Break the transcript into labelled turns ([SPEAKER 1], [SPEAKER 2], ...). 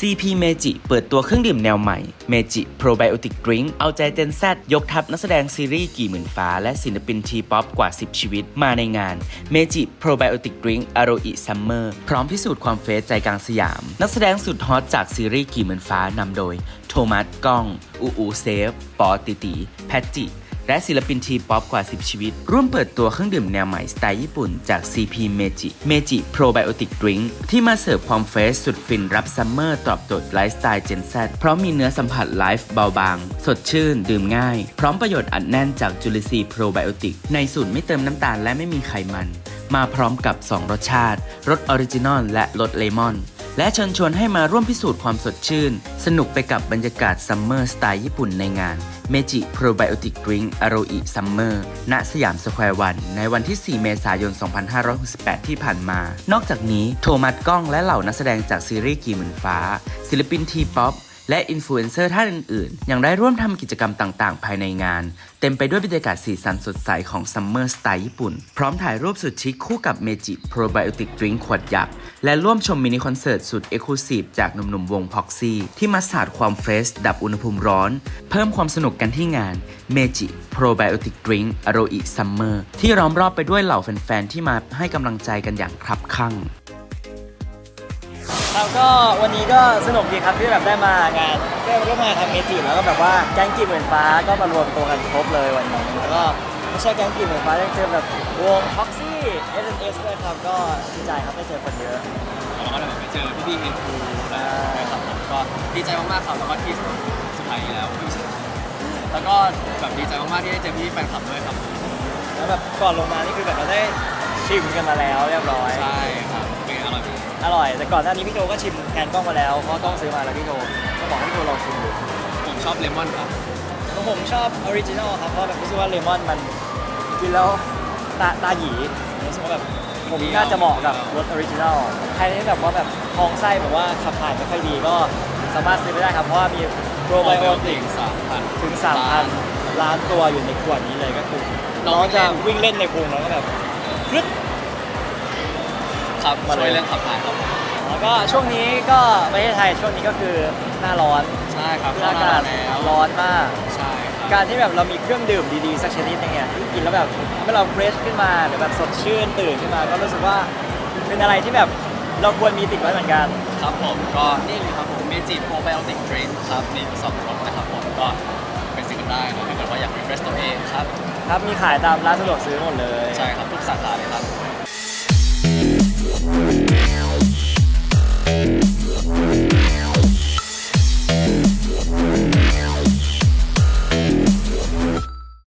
[SPEAKER 1] CP Meiji เปิดตัวเครื่องดื่มแนวใหม่ Meiji Probiotic Drink เอาใจเจน Z ยกทัพนักแสดงซีรีส์กี่หมื่นฟ้า และศิลปินทีป๊อปกว่า 10 ชีวิตมาในงาน Meiji Probiotic Drink Aroi Summer พร้อมพิสูจน์ความเฟสใจกลางสยาม นักแสดงสุดฮอตจากซีรีส์กี่หมื่นฟ้านำโดย โทมัสก้อง อูอูเซฟ ปอติติ แพทจิ และศิลปินทีป๊อปกว่า 10 ชีวิต ร่วมเปิดตัวเครื่องดื่มแนวใหม่สไตล์ญี่ปุ่นจาก CP Meiji Meiji Probiotic Drink ที่มาเสิร์ฟความเฟรชสุดฟินรับซัมเมอร์ตอบโจทย์ไลฟ์สไตล์ Gen Z เพราะมีเนื้อสัมผัสไลฟ์เบาบาง สดชื่น ดื่มง่าย พร้อมประโยชน์อัดแน่นจากจุลินทรีย์โปรไบโอติกในสูตรไม่เติมน้ำตาลและไม่มีไขมัน มาพร้อมกับ 2 รสชาติ รสออริจินอลและรสเลมอน และเชิญชวนให้มาร่วมพิสูจน์ความสดชื่น สนุกไปกับบรรยากาศซัมเมอร์สไตล์ญี่ปุ่นในงาน Meiji Probiotic Drink Aroi Summer ณสยามสแควร์วัน ในวันที่ 4 เมษายน 2568 ที่ผ่านมา นอกจากนี้โทมัสก้องและเหล่านักแสดงจากซีรีส์กี่หมื่นฟ้า ศิลปินทีป๊อป และอินฟลูเอนเซอร์ท่านอื่นๆ ยังได้ร่วมทำกิจกรรมต่างๆ ภายในงาน เต็มไปด้วยบรรยากาศสีสันสดใสของซัมเมอร์สไตล์ญี่ปุ่น พร้อมถ่ายรูปสุดชิคคู่กับเมจิโปรไบโอติกดริงขวดยักษ์และร่วมชมมินิคอนเสิร์ตสุดเอกลูซีฟจากหนุ่มๆ วงพ็อกซี่ที่มาสาดความเฟรชดับอุณหภูมิร้อน เพิ่มความสนุกกันที่งานเมจิโปรไบโอติกดริงอโรอิซัมเมอร์ที่ล้อมรอบไปด้วยเหล่าแฟนๆที่มาให้กำลังใจกันอย่างครับข้าง
[SPEAKER 2] ครับก็วันนี้ก็สนุกดีครับที่แบบได้มางานได้ร่วมงานทางเมจิแล้วก็แบบว่าแก๊งกีบเหมือนฟ้าก็มารวมตัวกันครบเลยวันนี้แล้วก็ไม่ใช่แก๊งกีบเหมือนฟ้ายังเจอแบบวงท็อกซี่ SNS ด้วยครับก็ดีใจครับได้เจอคนเยอะ
[SPEAKER 3] แล้วก็ได้แบบไปเจอพี่พี่เอ็นทูนะครับผมก็ดีใจมากๆครับแล้วก็ที่สุดท้ายนี้แล้วไม่ใช่แล้วก็แบบดีใจมากๆที่ได้เจอพี่แฟนคลับด้วยครับ
[SPEAKER 2] แล้วแบบก่อนลงมานี่คือแบบเราได้ชิมกันมาแล้วเรียบร้อย ร่อย แต่ก่อนหน้านี้พี่โจก็ชิมแทนกล้องมาแล้วเพราะกล้องซื้อมาแล้วพี่โจก็บอกให้พี่โจลองชิมดู
[SPEAKER 3] ผมชอบเลมอนครับ
[SPEAKER 2] ของผมชอบออริจินอลครับเพราะแบบรู้สึกว่าเลมอนมันกินแล้วตาตาหยีรู้สึกว่าแบบผมน่าจะเหมาะกับรสออริจินอลใครที่แบบว่าแบบท้องไส้แบบว่าขับถ่ายไม่ค่อยดีก็สามารถซื้อไปได้ครับเพราะว่ามีโปรไบโอติก
[SPEAKER 3] สามพัน
[SPEAKER 2] ถึง 3,000 ล้านตัวอยู่ในขวดนี้เลยก็คือ
[SPEAKER 3] น้
[SPEAKER 2] น้
[SPEAKER 3] อ
[SPEAKER 2] องง
[SPEAKER 3] จะ
[SPEAKER 2] จะวิ่งเล่นในพุงแล้วก็แบบพรึด
[SPEAKER 3] ครับ
[SPEAKER 2] มาเลย
[SPEAKER 3] ช่วยเรื่องขับถ่ายครับผม
[SPEAKER 2] แล้วก็ช่วงนี้ก็ประเทศไทยช่วงนี้ก็คือหน้าร้อน
[SPEAKER 3] ใช่ครับ
[SPEAKER 2] คืออากาศ
[SPEAKER 3] แล้ว
[SPEAKER 2] ร้อนมาก
[SPEAKER 3] ใช่ครับ
[SPEAKER 2] การที่แบบเรามีเครื่องดื่มดีๆสักชนิดหนึงเนี่ยที่กินแล้วแบบทำให้เราเฟรชขึ้นมาหรือแบบสดชื่นตื่นขึ้นมาก็รู้สึกว่าเป็นอะไรที่แบบเราควรมีติดไว้เหมือนกัน
[SPEAKER 3] ครับผมก็นี่เลยครับผมเมจิโปรไบโอติกดริงครับมีสองรสนะครับผมก็ไปซื้อกันได้นะถ้าเกิดว่าอยาก refresh ตัวเองครับ
[SPEAKER 2] ครับมีขายตามร้านสะดวกซื้อหมดเลย
[SPEAKER 3] ใช่ครับทุกสาขาเลยครับ